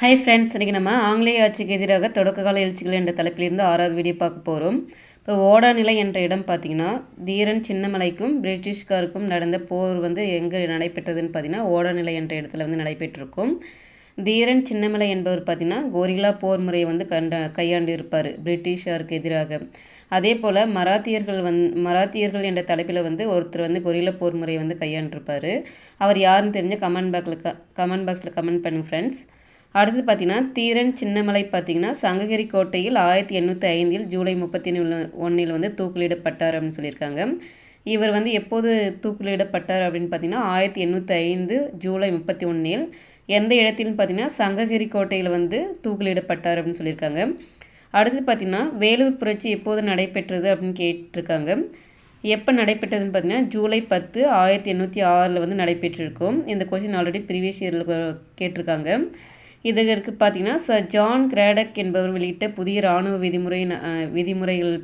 Hi friends இன்றைக்கி நம்ம ஆங்கிலேய ஆட்சிக்கு எதிராக தொடக்ககால எழுச்சிகள் என்ற தலைப்பிலிருந்து ஆறாவது வீடியோ பார்க்க போகிறோம் இப்போ ஓடாநிலை என்ற இடம் பார்த்திங்கன்னா தீரன் சின்னமலைக்கும் பிரிட்டிஷ்காருக்கும் நடந்த போர் வந்து எங்கே நடைபெற்றதுன்னு பார்த்திங்கன்னா ஓடாநிலை என்ற இடத்துல வந்து நடைபெற்றிருக்கும். தீரன் சின்னமலை என்பவர் பார்த்திங்கன்னா கோரிலா போர் முறையை வந்து கண்ட கையாண்டு இருப்பார் பிரிட்டிஷாருக்கு எதிராக. அதே போல் மராத்தியர்கள் வந் மராத்தியர்கள் என்ற தலைப்பில் வந்து ஒருத்தர் வந்து கொரிலா போர் முறையை வந்து கையாண்டிருப்பார். அவர் யாருன்னு தெரிஞ்ச கமெண்ட் பாக்ஸில் க கமெண்ட் பாக்ஸில் கமெண்ட் பண்ணுங்க ஃப்ரெண்ட்ஸ் அடுத்து பார்த்தீங்கன்னா தீரன் சின்னமலை பார்த்தீங்கன்னா சங்ககிரி கோட்டையில் ஆயிரத்தி எண்ணூற்றி ஐந்தில் ஜூலை முப்பத்தி ஒன்றில் வந்து தூக்கிலிடப்பட்டார் அப்படின்னு சொல்லியிருக்காங்க. இவர் வந்து எப்போது தூக்கிலிடப்பட்டார் அப்படின்னு பார்த்தீங்கன்னா ஆயிரத்தி எண்ணூற்றி ஐந்து ஜூலை முப்பத்தி ஒன்றில் எந்த இடத்திலும் பார்த்தீங்கன்னா சங்ககிரி கோட்டையில் வந்து தூக்கிலிடப்பட்டார் அப்படின்னு சொல்லியிருக்காங்க. அடுத்து பார்த்தீங்கன்னா வேலூர் புரட்சி எப்போது நடைபெற்றது அப்படின்னு கேட்டிருக்காங்க. எப்போ நடைபெற்றதுன்னு பார்த்தீங்கன்னா ஜூலை பத்து ஆயிரத்தி எண்ணூற்றி ஆறில் வந்து நடைபெற்றிருக்கும். இந்த கொஷின் ஆல்ரெடி ப்ரீவியஸ் இயரில் கேட்டிருக்காங்க. இதற்கு பார்த்தீங்கன்னா சர் ஜான் கிராடக் என்பவர் வெளியிட்ட புதிய இராணுவ விதிமுறை விதிமுறைகள்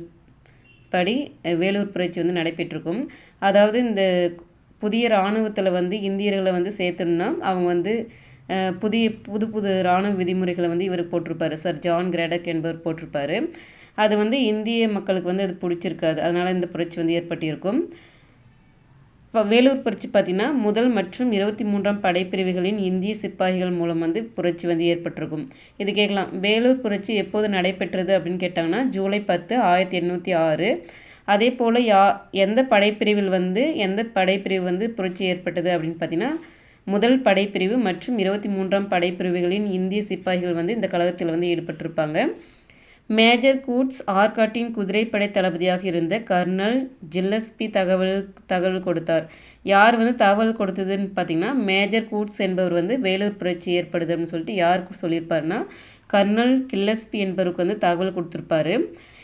படி வேலூர் புரட்சி வந்து நடைபெற்றிருக்கும். அதாவது இந்த புதிய இராணுவத்தில் வந்து இந்தியர்களை வந்து சேர்த்துணுன்னா அவங்க வந்து புதிய புது புது இராணுவ விதிமுறைகளை வந்து இவர் போட்டிருப்பார். சார் ஜான் கிராடக் என்பவர் போட்டிருப்பார். அது வந்து இந்திய மக்களுக்கு வந்து அது பிடிச்சிருக்காது. அதனால் இந்த புரட்சி வந்து ஏற்பட்டிருக்கும். வேலூர் புரட்சி பார்த்திங்கன்னா முதல் மற்றும் இருபத்தி மூன்றாம் படைப்பிரிவுகளின் இந்திய சிப்பாய்கள் மூலம் வந்து புரட்சி வந்து ஏற்பட்டிருக்கும். இது கேட்கலாம். வேலூர் புரட்சி எப்போது நடைபெற்றது அப்படின்னு கேட்டாங்கன்னா ஜூலை பத்து ஆயிரத்தி எண்ணூற்றி ஆறு. அதே போல் யா எந்த படைப்பிரிவில் வந்து எந்த படைப்பிரிவு வந்து புரட்சி ஏற்பட்டது அப்படின்னு பார்த்தீங்கன்னா முதல் படைப்பிரிவு மற்றும் இருபத்தி மூன்றாம் படைப்பிரிவுகளின் இந்திய சிப்பாய்கள் வந்து இந்த கழகத்தில் வந்து ஈடுபட்டிருப்பாங்க. மேஜர் கூட்ஸ் ஆர்காட்டின் குதிரைப்படை தளபதியாக இருந்த கர்னல் ஜில்லஸ்பி தகவல் தகவல் கொடுத்தார். யார் வந்து தகவல் கொடுத்ததுன்னு பார்த்தீங்கன்னா மேஜர் கூட்ஸ் என்பவர் வந்து வேலூர் புரட்சி ஏற்படுது அப்படின்னு சொல்லிட்டு யாருக்கு சொல்லியிருப்பாருன்னா கர்னல் கில்லஸ்பி என்பவருக்கு வந்து தகவல் கொடுத்துருப்பாரு.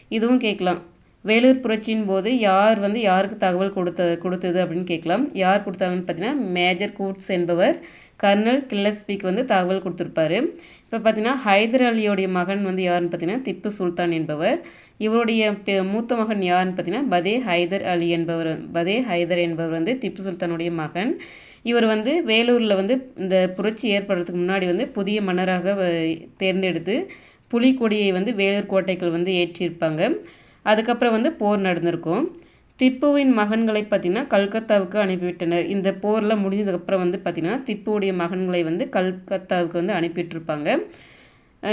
இதுவும் கேட்கலாம். வேலூர் புரட்சியின் போது யார் வந்து யாருக்கு தகவல் கொடுத்த கொடுத்தது அப்படின்னு கேட்கலாம். யார் கொடுத்தாங்கன்னு பார்த்தீங்கன்னா மேஜர் கூட்ஸ் என்பவர் கர்னல் கில்லஸ்பிக்கு வந்து தகவல் கொடுத்துருப்பாரு. இப்போ பார்த்தீங்கன்னா ஹைதர் அலியோடைய மகன் வந்து யாருன்னு பார்த்தீங்கன்னா திப்பு சுல்தான் என்பவர். இவருடைய மூத்த மகன் யாருன்னு பார்த்தீங்கன்னா பதே ஹைதர் அலி என்பவர் பதே ஹைதர் என்பவர் வந்து திப்பு சுல்தானுடைய மகன். இவர் வந்து வேலூரில் வந்து இந்த புரட்சி ஏற்படுறதுக்கு முன்னாடி வந்து புதிய மன்னராக தேர்ந்தெடுத்து புலிக்கொடியை வந்து வேலூர் கோட்டைக்குள் வந்து ஏற்றியிருப்பாங்க. அதுக்கப்புறம் வந்து போர் நடந்திருக்கும். திப்புவின் மகன்களை பார்த்திங்கன்னா கல்கத்தாவுக்கு அனுப்பிவிட்டனர். இந்த போரில் முடிஞ்சதுக்கப்புறம் வந்து பார்த்திங்கன்னா திப்புவுடைய மகன்களை வந்து கல்கத்தாவுக்கு வந்து அனுப்பிட்டுருப்பாங்க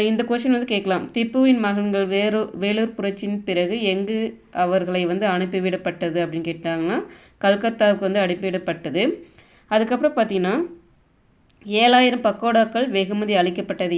இந்த கொஷின் வந்து கேட்கலாம். திப்புவின் மகன்கள் வேறு வேலூர் புரட்சியின் பிறகு எங்கு அவர்களை வந்து அனுப்பிவிடப்பட்டது அப்படின்னு கேட்டாங்கன்னா கல்கத்தாவுக்கு வந்து அனுப்பிவிடப்பட்டது. அதுக்கப்புறம் பார்த்திங்கன்னா ஏழாயிரம் பக்கோடாக்கள் வெகுமதி அளிக்கப்பட்டது